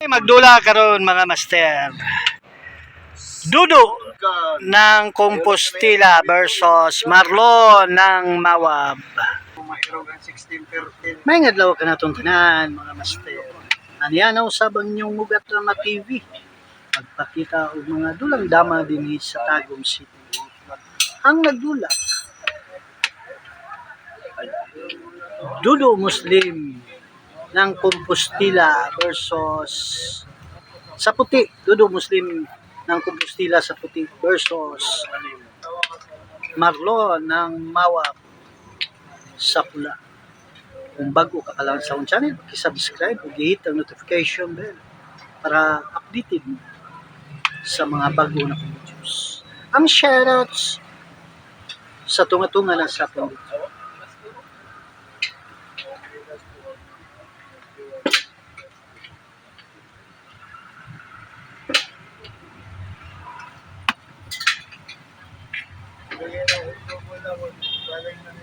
Magdula karon mga master. Dudo ng Compostela versus Marlon ng Mawab. May ngadlaw ka natong tanan mga master. Aniya na usab ang inyong mugat na TV. Magpakita og mga dulang dama dinhi sa Tagum City. Ang nagdula Dudo Muslim ng Compostela versus sa puti. Dudo Muslim ng Compostela sa puti versus Marlon ng Mawab sa pula. Kung bago ka lang sa akong channel, subscribe ug i-hit ang notification bell para updated sa mga bago na videos. Ang shoutouts sa tunga-tunga na sa akong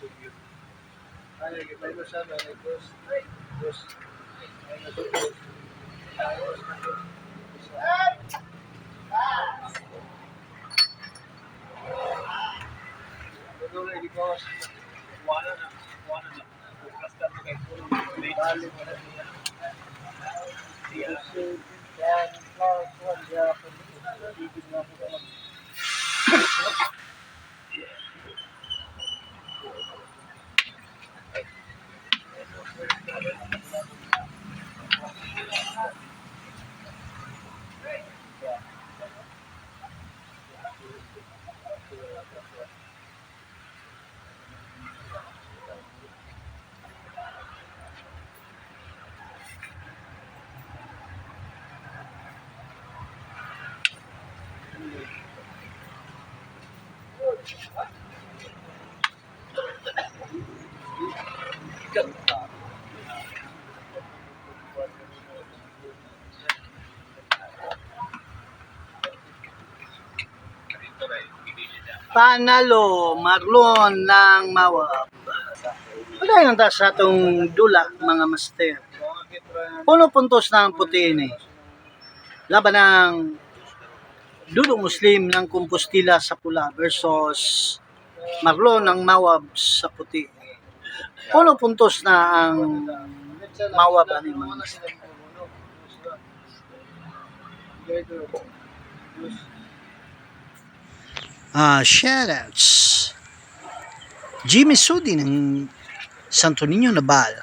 video. Panalo, Marlon ng Mawab. Wala yung ta sa atong dula, mga master. Puno puntos ang puti ni. Laban ng Dudo Muslim ng Compostela sa pula versus Marlon ng Mawab sa puti. Puno puntos na ang Mawab ani mga master. Ah, shoutouts. Jimmy Sudi ng Santo Niño Nabal.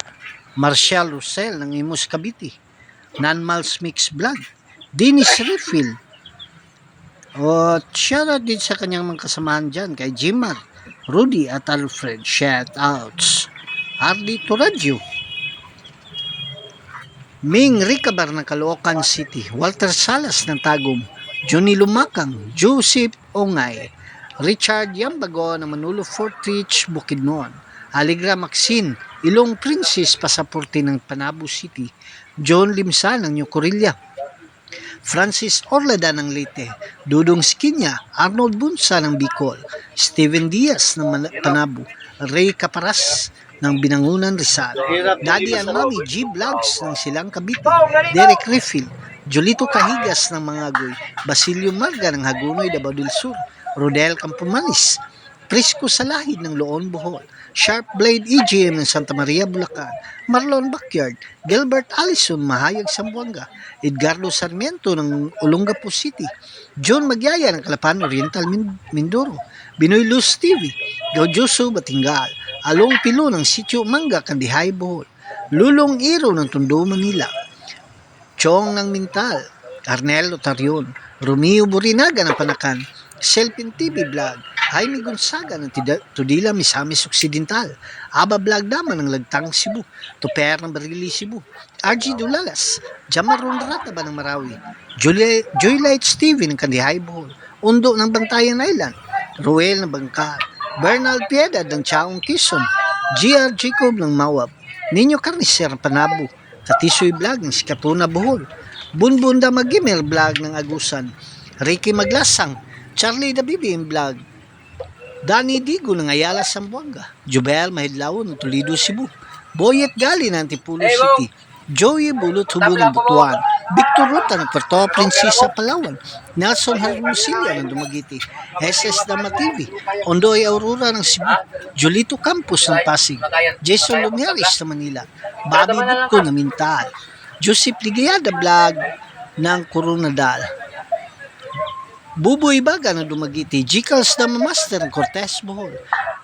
Marcial Rosel ng Imus Cavite. Nanmals Mix Vlog. Dennis Refill. O shoutout din sa kanyang mga kasamahan dyan kay Jimar, Rudy at Alfred. Shoutouts. Ardi Turadyo. Ming Ricabar ng Caloocan City. Walter Salas ng Tagum. Johnny Lumakang. Joseph Ongay. Richard Yambago ng Manolo Fort Ridge, Bukidnon. Aligra Maxine, Ilong Princess, Pasaporte ng Panabo City. John Limsa ng New Corilla. Francis Orleda ng Leyte, Dudong Skinya, Arnold Bunsa ng Bicol, Steven Diaz ng Panabo, Ray Caparas ng Binangunan Rizal, Daddy and Mommy G Vlogs ng Silang Cavite, Derek Refill, Julito Kahigas ng Mangagoy, Basilio Marga ng Hagunoy, Davao del Sur, Rodel Campomanis, Prisco Salahid ng Loon, Bohol, Sharp Blade EGM ng Santa Maria, Bulacan, Marlon Backyard, Gilbert Allison, Mahayag, Sambuanga, Edgardo Sarmiento ng Olongapo City, John Magyaya ng Kalapan Oriental, Min- Mindoro, Binoy Luz TV, Gaudiyoso Batingal, Along pilo ng sityo Mangga, Kandihay, Bohol. Lulong Iro ng Tondo, Manila. Chong ng Mintal. Arnel Otarion. Romeo Burinaga ng Panakan. Selpin TV Vlog. Jaime Gonzaga ng Tudila, Misamis Occidental. Aba Vlog Dama ng Lagtang, Cebu. Tuper ng Barili, Cebu. RG Dulalas. Jamaron Rataba ng Marawi. Julia, Joylights TV ng Kandihay, Bohol. Undo ng Bantayan Island. Ruel ng Bangka. Bernal Piedad ng Chaong Quezon. GR Jacob ng Mawab. Ninyo Carnicer Panabo. Katisoy Vlog ng Sikatuna, Bohol. Bunbunda Magimel Vlog ng Agusan. Ricky Maglasang. Charlie Dabibim Vlog. Danny Digo ng Ayala, Sambuanga. Jubel Mahidlao ng Toledo, Cebu. Boyet Gali ng Antipulo City. Joey Bulot Hubo ng Butuan. Victor Ruta ng Puerto Princesa, Palawan. Nelson Hermosilya ng Dumaguete. SS Dama TV. Ondoy Aurora ng Cebu. Julito Campos ng Pasig. Jason Lumiaris ng Manila. Bobby Butko ng Mintal. Joseph Ligayada Vlog ng Coronadal. Buboy Baga ng Dumaguete, Jicals na Master Cortez, Bohol.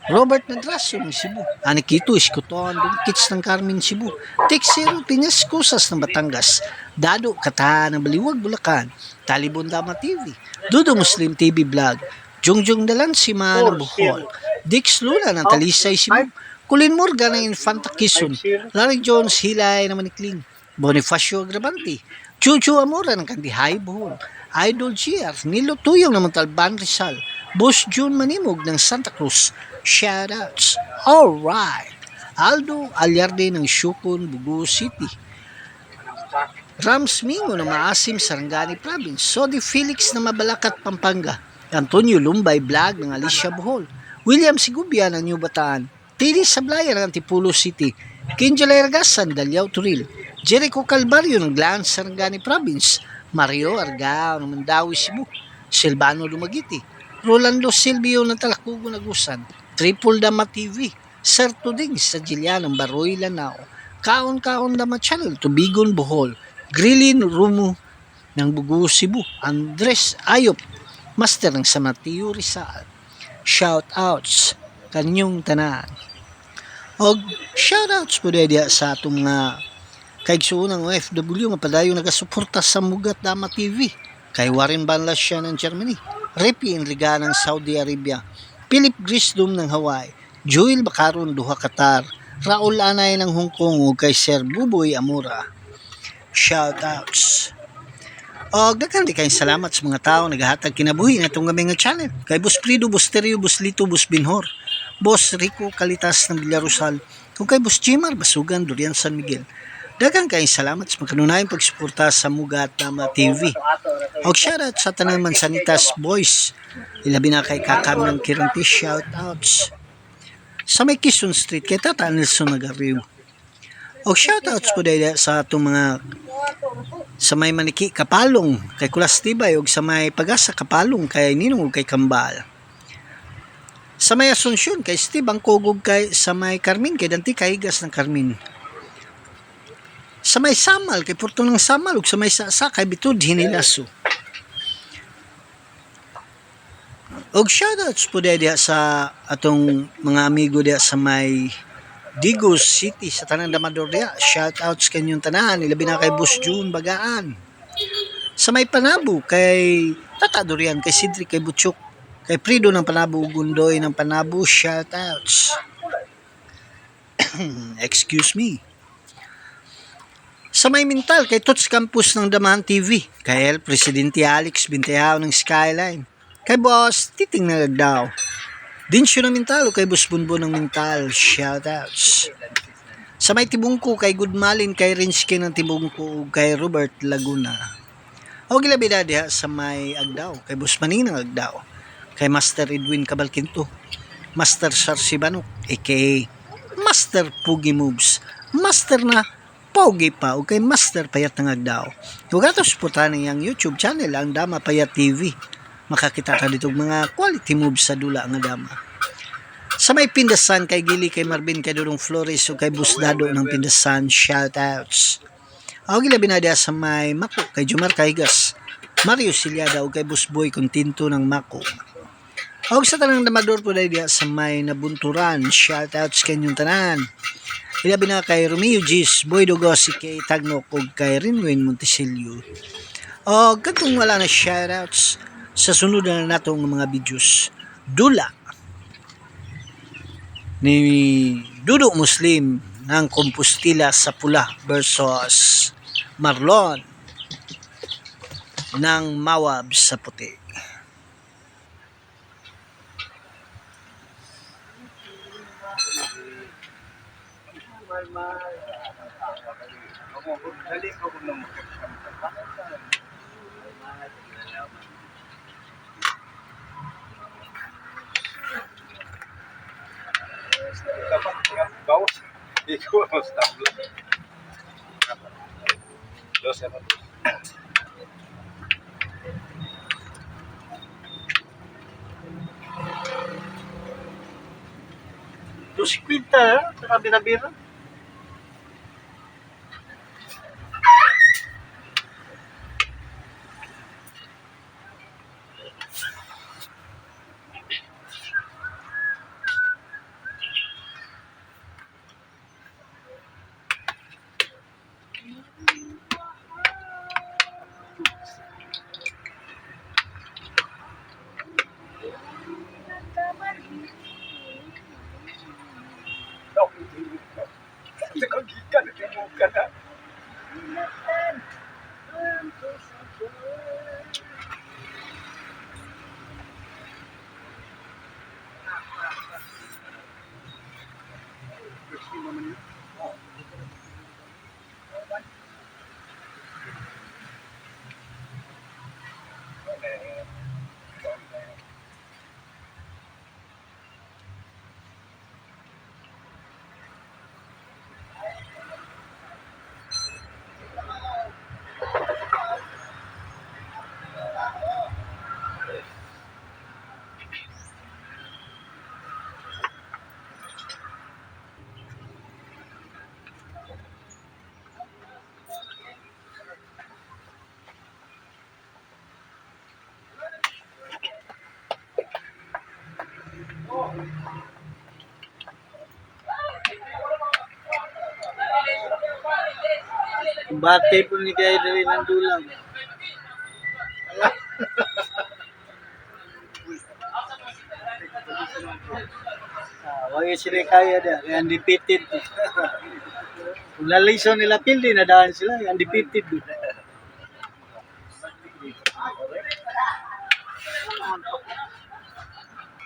Robert Nadraso ng Cebu. Anikito Iskutuan Dungkits ng Carmen, Cebu. Texero Piñas Kusas ng Batangas. Dado Kata ng Baliwag, Bulacan. Talibon Dama TV. Dudo Muslim TV Vlog. Jungjung Dalansima ng Bohol. Dix Luna ng Talisay, Cebu. Kulin Morgan ng Infanta Quezon. Larry Jones Hilay ng Manikling. Bonifacio Grabante. Chuchu Amora ng Kandihay, Bohol. Idol GR, Nilo Tuyong ng Montalban, Rizal. Boss June Manimog ng Santa Cruz. Shoutouts. Alright. Aldo Alyarde ng Shukon, Bugu City. Rams Mingo ng Maasim, Sarangani Province. Sodi Felix ng Mabalacat, Pampanga. Antonio Lumbay Vlog ng Alicia Bohol. William Sigubia ng New Bataan. Tini Sablaya ng Antipulo City. Kinjala Ergasan, Dalyao Turil. Jericho Calvario ng Glan, Sarangani Province. Mario Argao ng Mandawi, Cebu. Silvano Lumagiti. Rolando Silvio ng Talakugo, Nagusan. Triple Dama TV. Sir Tuding sa Jilya ng Baroy, Lanao. Kaon-kaon Dama Channel, Tubigon, Bohol. Grilin Rumu ng Bugu, Cebu. Andres Ayop, Master ng Samatio Rizal. Shoutouts kanyong tanan. Og shoutouts po dahil sa atong mga kaigsuon ng OFW nga padayon nagasuporta sa Mugat Dama TV. Kay Warren Banlas siya ng Germany. Repi Enriga ng Saudi Arabia. Philip Grisdom ng Hawaii. Joel Bacaron Duha Qatar. Raul Anay ng Hong Kong ug kay Sir Buboy Amora. Shoutouts. Og daghan di kayong salamat sa mga tao naghahatag kinabuhi na itong gamay nga channel. Kay Boss Prido, Boss Terrio, Boss Lito, Boss Binhor, Boss Rico Kalitas ng Villarosal, kung kay Boss Jimar Basugan, Durian San Miguel. Daghang kayong salamat sa magkanunayang pagsuporta sa Mugat Tama TV. Og shoutout sa tanang Mansanitas Boys. Ilabi na kay Kakam ng Kiranti shoutouts. Sa may Quezon Street kay Tata Nelson Nagariw. Og shoutouts po dahil sa atong mga sa may maniki kapalong kay Kulas Tibay ug sa may pagasa kapalong kay Ninong kay Kambal. Sa may Asunsyon kay Steve ang kugog kay sa may Carmen kay Danti Kahigas ng Carmen. Sa may Samal kay Porto ng Samal ug sa may Sasa kay Bitud Hinilaso. Og shoutouts po diha sa atong mga amigo diha sa may Digos City sa Tanang Damador diha. Shoutouts kanyong tanan, ilabi na kay Boss June Bagaan. Sa may Panabo kay Tata Dorian, kay Sidri, kay Butchok, kay Prido ng Panabo, Gundoy ng Panabo, shoutouts. Excuse me. Sa may Mintal, kay Tots Campus ng Damahan TV, kay El Presidente Alex Binteao ng Skyline, kay Boss Titing Nagdaw, Dinsyo ng Mintal o kay Boss Bunbon ng Mintal, shoutouts. Sa may Tibungko, kay Goodmalin, kay Rinsky ng Tibungko, kay Robert Laguna. O gilabi na diha sa may Agdaw, kay Boss Maning ng Agdaw, kay Master Edwin Cabalquinto, Master Sarsibanok, aka Master Pugi Moves, Master na Pogi pa, o kay Master Payat ng Agdaw. Huwag ato suportahan ang YouTube channel, ang Dama Payat TV makakita ka dito mga quality moves sa dula nga dama. Sa may Pindasan kay Gili kay Marvin kay Dudong Flores o kay Busdado ng Pindasan shoutouts. Ako gila binadya sa may Mako kay Jumar Kaigas, Mario Silyada o kay Busboy Continto ng Mako. Og sa tanang damador po dahil sa may nabunturan, shoutouts kanyong tanan. Ilabi na kay Romeo Gis, Boy Dogosi kay Tagnok ug kay Rinwin Montesilio. O katong wala na shoutouts sa sunod na natong mga videos. Dula ni Dudo Muslim ng Compostela sa pula versus Marlon ng Mawab sa puti. Bawas. Ikaw ang stablo. Dos ano? 50 anos, sa beira-beira. cara. Na. Bate po ni kayo dali ng dulang. Ah, wag sila kaya da, kaya undefeated. Kung lalison nila pildi, nadaan sila, undefeated. Ano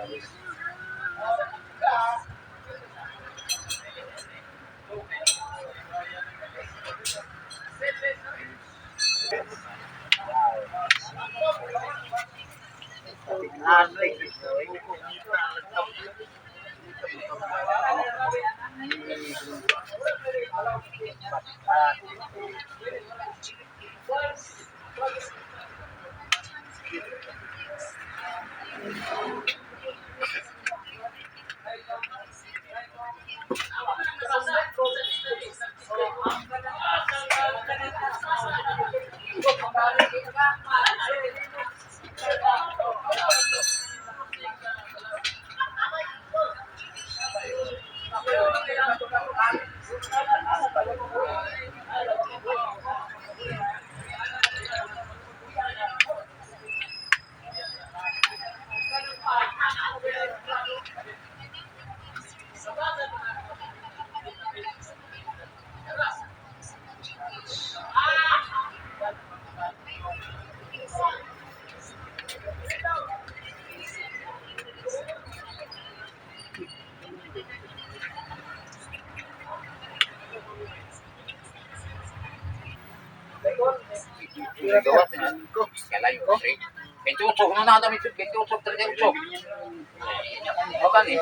Cowboys. No. Gawa ko. Kala yung kasi. Kaya usok na na kami. Kaya usok talaga yung usok. O kani.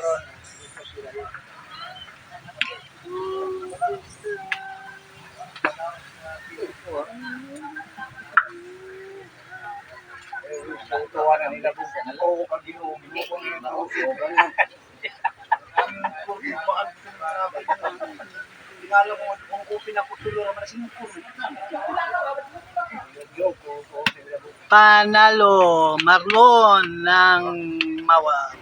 Tuwa na nila kung oo pag ginuwi mo kung yung tauso. Tingala mo kung kupin ako tulo naman sa singkuro. Panalo Marlon ng Mawa